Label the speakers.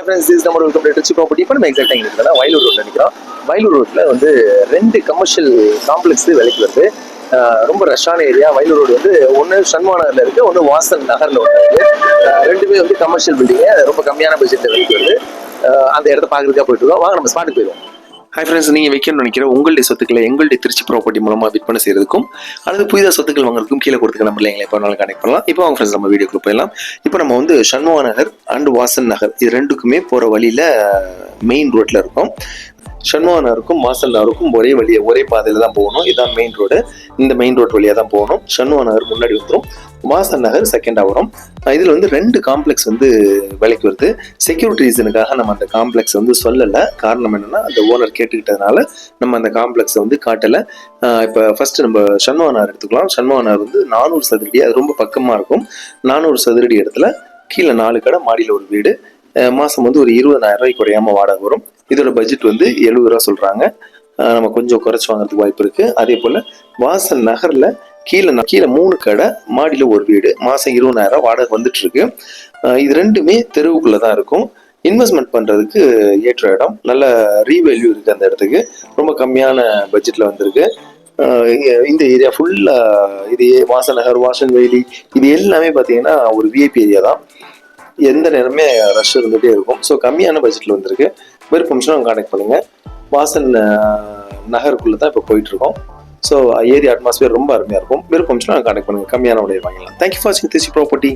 Speaker 1: Friends is நம்ம welcome to Richie property இப்போ நம்ம எக்ஸாக்டாக இங்கே வயலூர் ரோட்டில் நிற்கிறோம் வயலூர் ரோட்டில் வந்து ரெண்டு கமர்ஷியல் காம்ப்ளெக்ஸ் விலைக்கு வருது. ரொம்ப ரஷ்ஷான ஏரியா வயலூர் ரோடு வந்து ஒன்று சண்முக நகரில் இருக்குது ஒன்று வாசன் நகரில் ஒன்று இருக்குது ரெண்டுமே வந்து கமர்ஷியல் பில்டிங்கு ரொம்ப கம்மியான பட்ஜெட்டில் விலைக்கு வருது. அந்த இடத்த பார்க்குறதுக்காக போயிட்டு இருக்கோம். வாங்க நம்ம ஸ்பாட்டுக்கு போயிடுவோம். ஹை ஃப்ரெண்ட்ஸ் நீங்கள் வைக்கணும்னு நினைக்கிற உங்களுடைய சொத்துக்களை எங்களுடைய திருச்சி ப்ராப்பர்ட்டி மூலமாக விற்பனை செய்யறதுக்கும் அல்லது புதிதாக சொத்துக்கள் வாங்குறதுக்கும் கீழே கொடுத்துக்க நம்ம இல்லைங்களா இப்போ நாள் கனெக்ட் பண்ணலாம். இப்போ அவங்க ஃப்ரெண்ட்ஸ் நம்ம வீடியோக்குள்ள போயிடலாம். இப்போ நம்ம வந்து ஷன்வா நகர் அண்ட் வாசன் நகர் இது ரெண்டுக்குமே போகிற வழியில் மெயின் ரோட்டில் இருக்கும். ஷன்வானாருக்கும் நகருக்கும் ஒரே வழியை ஒரே பாதையில் தான் போகணும். இதுதான் மெயின் ரோடு இந்த மெயின் ரோட் வழியாக தான் போகணும். சண்முகா நகர் முன்னாடி வந்துடும் வாசன் நகர் செகண்டாக வரும். இதில் வந்து ரெண்டு காம்ப்ளெக்ஸ் வந்து விலைக்கு வருது. செக்யூரிட்டி ரீசனுக்காக நம்ம அந்த காம்ப்ளெக்ஸ் வந்து சொல்லலை. காரணம் என்னென்னா அந்த ஓனர் கேட்டுக்கிட்டதுனால நம்ம அந்த காம்ப்ளெக்ஸை வந்து காட்டலை. இப்போ ஃபஸ்ட்டு நம்ம சண்முகனார் எடுத்துக்கலாம். சண்முகனார் வந்து நானூறு சதுரடி. அது ரொம்ப பக்கமாக இருக்கும். நானூறு சதுரடி இடத்துல கீழே நாலு கடை மாடியில் ஒரு வீடு. மாதம் வந்து ஒரு இருபதாயிரம் ரூபாய் குறையாம வாடகை வரும். இதோட பட்ஜெட் வந்து எழுபது ரூபா சொல்கிறாங்க நம்ம கொஞ்சம் குறைச்சி வாங்குறதுக்கு வாய்ப்பு இருக்குது அதே போல் வாசல் நகரில் கீழே கீழே மூணு கடை மாடியில் ஒரு வீடு. மாதம் இருபதாயிரம் வாடகை வந்துட்டுருக்கு. இது ரெண்டுமே தெருவுக்குள்ளே தான் இருக்கும். இன்வெஸ்ட்மெண்ட் பண்ணுறதுக்கு ஏற்ற இடம். நல்ல ரீவேல்யூ இருக்குது அந்த இடத்துக்கு. ரொம்ப கம்மியான பட்ஜெட்டில் வந்திருக்கு. இந்த ஏரியா ஃபுல்லாக இது வாசநகர் வாசன் வேலி இது எல்லாமே பார்த்தீங்கன்னா ஒரு விஐபி ஏரியா தான். எந்த நேரமே ரஷ் இருந்துகிட்டே இருக்கும். ஸோ கம்மியான பட்ஜெட்டில் வந்திருக்கு. விருப்பம்ஸ்னா கான்டாக்ட் பண்ணுங்க. வாசன் நகருக்குள்ளே நகருக்குள்ள தான் இப்போ போயிட்டு இருக்கோம். ஸோ ஏரியா அட்மாஸ்பியர் ரொம்ப அருமையாக இருக்கும். விருப்பம்ஸ்னா கான்டாக்ட் பண்ணுங்க. கம்மியான உடைய வாங்கலாம் தேங்க்யூ ஃபார் வாட்சிங் திருச்சி ப்ராப்பர்ட்டி